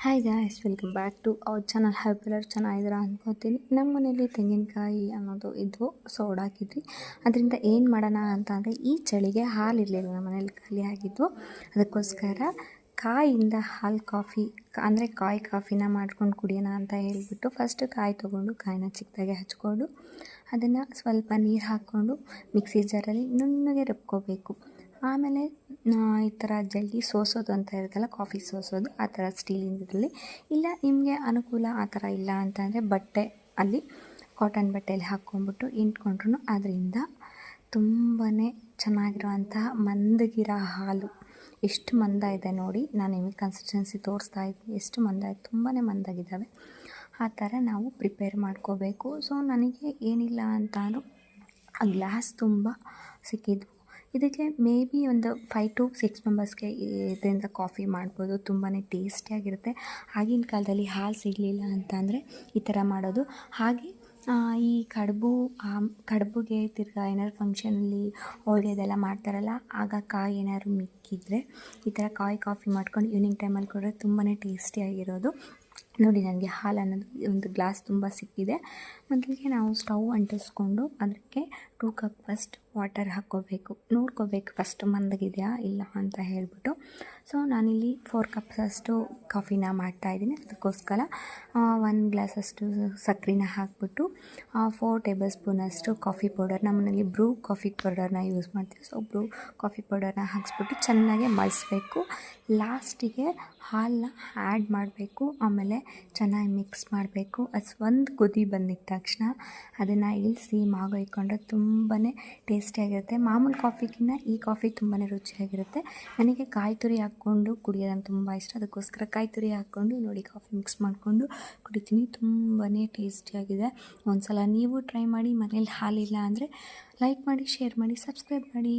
Hi guys welcome back to ಅವ್ರ channel ಹ್ಯಾಪ್ ಎಲ್ಲರೂ ಚೆನ್ನಾಗಿದ್ದೀರಾ ಅನ್ಕೋತೀನಿ. ನಮ್ಮ ಮನೇಲಿ ತೆಂಗಿನಕಾಯಿ ಅನ್ನೋದು ಇದ್ವು ಸೋಡ್ ಹಾಕಿದ್ವಿ. ಅದರಿಂದ ಏನು ಮಾಡೋಣ ಅಂತ ಅಂದರೆ, ಈ ಚಳಿಗೆ ಹಾಲು ಇರಲಿಲ್ಲ. ನಮ್ಮ ಮನೇಲಿ ಖಾಲಿ ಆಗಿದ್ವು ಅದಕ್ಕೋಸ್ಕರ ಕಾಯಿಂದ ಹಾಲು ಕಾಫಿ, ಅಂದರೆ ಕಾಯಿ ಕಾಫಿನ ಮಾಡ್ಕೊಂಡು ಕುಡಿಯೋಣ ಅಂತ ಹೇಳಿಬಿಟ್ಟು ಫಸ್ಟ್ ಕಾಯಿ ತೊಗೊಂಡು, ಕಾಯಿನ ಚಿಕ್ಕದಾಗೆ ಹಚ್ಕೊಂಡು, ಅದನ್ನು ಸ್ವಲ್ಪ ನೀರು ಹಾಕ್ಕೊಂಡು, ಮಿಕ್ಸಿ ಜಾರಲ್ಲಿ ನುಣ್ಣಗೆ ರುಬ್ಕೋಬೇಕು. ಆಮೇಲೆ ಈ ಥರ ಜಲ್ಲಿ ಸೋಸೋದು ಅಂತ ಇರುತ್ತಲ್ಲ, ಕಾಫಿ ಸೋಸೋದು, ಆ ಥರ ಸ್ಟೀಲಿಂದರಲ್ಲಿ ಇಲ್ಲ, ನಿಮಗೆ ಅನುಕೂಲ ಆ ಥರ ಇಲ್ಲ ಅಂತಂದರೆ ಬಟ್ಟೆ ಅಲ್ಲಿ ಕಾಟನ್ ಬಟ್ಟೆಯಲ್ಲಿ ಹಾಕ್ಕೊಂಬಿಟ್ಟು ಇಂಟ್ಕೊಂಡ್ರು ಅದರಿಂದ ತುಂಬಾ ಚೆನ್ನಾಗಿರುವಂತಹ ಮಂದಗಿರೋ ಹಾಲು. ಎಷ್ಟು ಮಂದ ಇದೆ ನೋಡಿ, ನಾನು ನಿಮಗೆ ಕನ್ಸಿಸ್ಟೆನ್ಸಿ ತೋರಿಸ್ತಾ ಇದ್ದೀನಿ ಎಷ್ಟು ಮಂದ ಇದೆ ತುಂಬಾ ಮಂದಾಗಿದ್ದಾವೆ. ಆ ಥರ ನಾವು ಪ್ರಿಪೇರ್ ಮಾಡ್ಕೋಬೇಕು. ಸೊ ನನಗೆ ಏನಿಲ್ಲ ಅಂತಾನು ಆ ಗ್ಲಾಸ್ ತುಂಬ ಸಿಕ್ಕಿದ್ವು. ಇದಕ್ಕೆ ಮೇ ಬಿ ಒಂದು ಫೈವ್ ಟು ಸಿಕ್ಸ್ ಮೆಂಬರ್ಸ್ಗೆ ಇದರಿಂದ ಕಾಫಿ ಮಾಡ್ಬೋದು. ತುಂಬಾ ಟೇಸ್ಟಿಯಾಗಿರುತ್ತೆ ಆಗಿನ ಕಾಲದಲ್ಲಿ ಹಾಲು ಸಿಗಲಿಲ್ಲ ಅಂತ ಅಂದರೆ ಈ ಥರ ಮಾಡೋದು. ಹಾಗೆ ಈ ಕಡುಬು ಕಡುಬುಗೆ ತಿರ್ಗಾ ಏನಾದ್ರು ಫಂಕ್ಷನಲ್ಲಿ ಹೋಳಿಗೆದೆಲ್ಲ ಮಾಡ್ತಾರಲ್ಲ, ಆಗ ಕಾಯಿ ಏನಾದ್ರು ಮಿಕ್ಕಿದ್ರೆ ಈ ಥರ ಕಾಯಿ ಕಾಫಿ ಮಾಡ್ಕೊಂಡು ಈವ್ನಿಂಗ್ ಟೈಮಲ್ಲಿ ಕೊಟ್ಟರೆ ತುಂಬಾ ಟೇಸ್ಟಿಯಾಗಿರೋದು ನೋಡಿ ನನಗೆ ಹಾಲು ಅನ್ನೋದು ಒಂದು ಗ್ಲಾಸ್ ತುಂಬ ಸಿಕ್ಕಿದೆ. ಮೊದಲಿಗೆ ನಾವು ಸ್ಟವ್ ಅಂಟಿಸ್ಕೊಂಡು ಅದಕ್ಕೆ ಟೂ ಕಪ್ ಫಸ್ಟ್ ವಾಟರ್ ಹಾಕ್ಕೋಬೇಕು. ನೋಡ್ಕೋಬೇಕು ಫಸ್ಟ್ ಮಂದಗಿದೆಯಾ ಇಲ್ಲ ಅಂತ ಹೇಳಿಬಿಟ್ಟು. ಸೊ ನಾನಿಲ್ಲಿ ಫೋರ್ ಕಪ್ಸಷ್ಟು ಕಾಫಿನ ಮಾಡ್ತಾಯಿದ್ದೀನಿ ಅದಕ್ಕೋಸ್ಕರ ಒಂದು ಗ್ಲಾಸಷ್ಟು ಸಕ್ಕರೆನ ಹಾಕ್ಬಿಟ್ಟು ಫೋರ್ ಟೇಬಲ್ ಸ್ಪೂನಷ್ಟು ಕಾಫಿ ಪೌಡರ್ ನಮ್ಮನೇಲಿ ಬ್ರೂ ಕಾಫಿ ಪೌಡರ್ನ ಯೂಸ್ ಮಾಡ್ತೀವಿ. ಸೊ ಬ್ರೂ ಕಾಫಿ ಪೌಡರ್ನ ಹಾಕ್ಸ್ಬಿಟ್ಟು ಚೆನ್ನಾಗಿ ಮಳಿಸ್ಬೇಕು ಲಾಸ್ಟಿಗೆ ಹಾಲನ್ನ ಆ್ಯಡ್ ಮಾಡಬೇಕು. ಆಮೇಲೆ ಚೆನ್ನಾಗಿ ಮಿಕ್ಸ್ ಮಾಡಬೇಕು. ಅದು ಒಂದು ಕುದಿ ಬಂದಿದ್ದ ತಕ್ಷಣ ಅದನ್ನು ಇಳಿಸಿ ಮಾಗು ತುಂಬಾ ತುಂಬಾ ಟೇಸ್ಟಿಯಾಗಿರುತ್ತೆ. ಮಾಮೂಲಿ ಕಾಫಿಗಿನ್ನ ಈ ಕಾಫಿ ತುಂಬಾ ರುಚಿಯಾಗಿರುತ್ತೆ. ನನಗೆ ಕಾಯಿ ತುರಿ ಹಾಕ್ಕೊಂಡು ಕುಡಿಯೋದಂತ ತುಂಬ ಇಷ್ಟ. ಅದಕ್ಕೋಸ್ಕರ ಕಾಯಿ ತುರಿ ಹಾಕ್ಕೊಂಡು ನೋಡಿ ಕಾಫಿ ಮಿಕ್ಸ್ ಮಾಡಿಕೊಂಡು ಕುಡಿತೀನಿ. ತುಂಬಾ ಟೇಸ್ಟಿಯಾಗಿದೆ. ಒಂದು ಸಲ ನೀವು ಟ್ರೈ ಮಾಡಿ ಮನೇಲಿ ಹಾಲಿಲ್ಲ ಅಂದರೆ ಲೈಕ್ ಮಾಡಿ, ಶೇರ್ ಮಾಡಿ, ಸಬ್ಸ್ಕ್ರೈಬ್ ಮಾಡಿ.